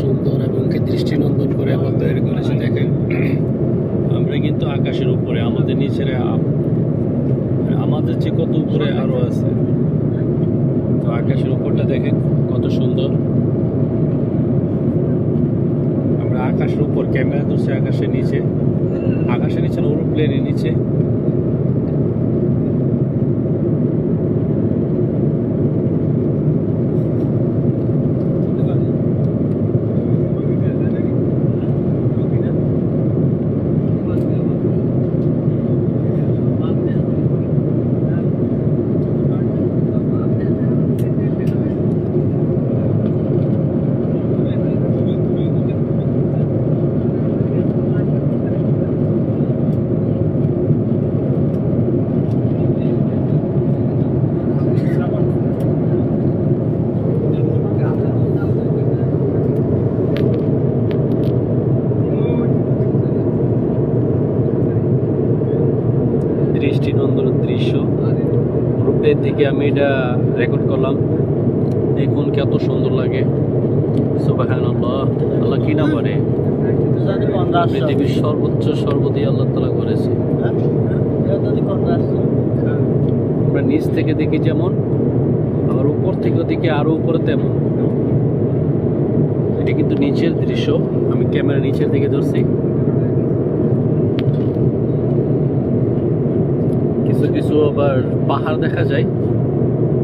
সুন্দর এবং কি দৃষ্টিনন্দন করে আমার তৈরি করেছে দেখেন। আমরা কিন্তু আকাশের উপরে আমাদের নিচের আমাদের যে কত উপরে আরও আছে। তো আকাশের উপরটা দেখেন কত সুন্দর। আমরা আকাশের উপর ক্যামেরা ধরছি আকাশের নিচে। আকাশের নিচে না প্লেনের নিচে। দিকে আমি এটা রেকর্ড করলাম। দেখুন কত সুন্দর লাগে। সুবাহান আল্লাহ আল্লাহ কি না পারে পৃথিবীর সর্বোচ্চ সর্বদি আল্লাহ তালা করেছে। আমরা নিচ থেকে দেখি যেমন, আবার উপর থেকে দেখি আরও উপরে তেমন। এটা কিন্তু নিচের দৃশ্য। আমি ক্যামেরা নিচের দিকে ধরছি। কিছু কিছু আবার পাহাড় দেখা যায়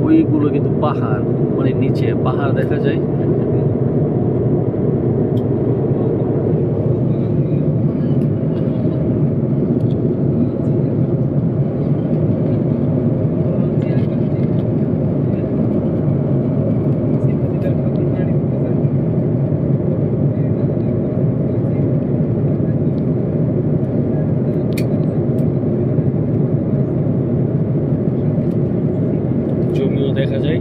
ওইগুলো কিন্তু পাহাড় মানে নিচে পাহাড় দেখা যায়। জমিও দেখা যায়।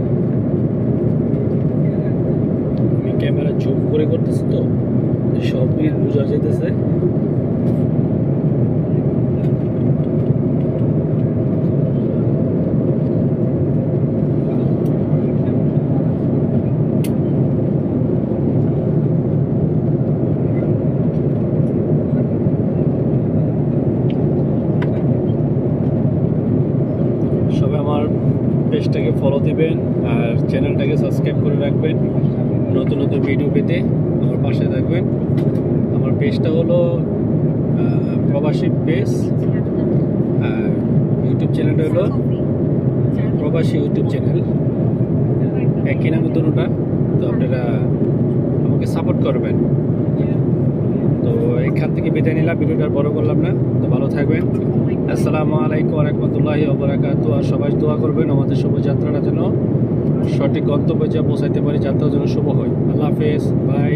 আমি ক্যামেরা জুম করে করতেছি তো সবই বোঝা যেতেছে সবাই আমার পেজটাকে ফলো দিবেন আর চ্যানেলটাকে সাবস্ক্রাইব করে রাখবেন। নতুন নতুন ভিডিও পেতে আমার পাশে থাকবেন। আমার পেজটা হলো প্রবাসী পেজ আর ইউটিউব চ্যানেলটা হলো প্রবাসী ইউটিউব চ্যানেল একই নামে দুটা তো আপনারা আমাকে সাপোর্ট করবেন। এখান থেকে বিদায় নিলাম, ভিডিওটা বড় করলাম না। তো ভালো থাকবেন। আসসালামু আলাইকুম রহমতুল্লাহি ওবরাকাত আর সবাই দোয়া করবেন আমাদের শুভ যাত্রাটা যেন সঠিক গন্তব্যে যা পৌঁছাইতে পারি যাত্রা যেন শুভ হয়। আল্লাহ হাফেজ। বাই।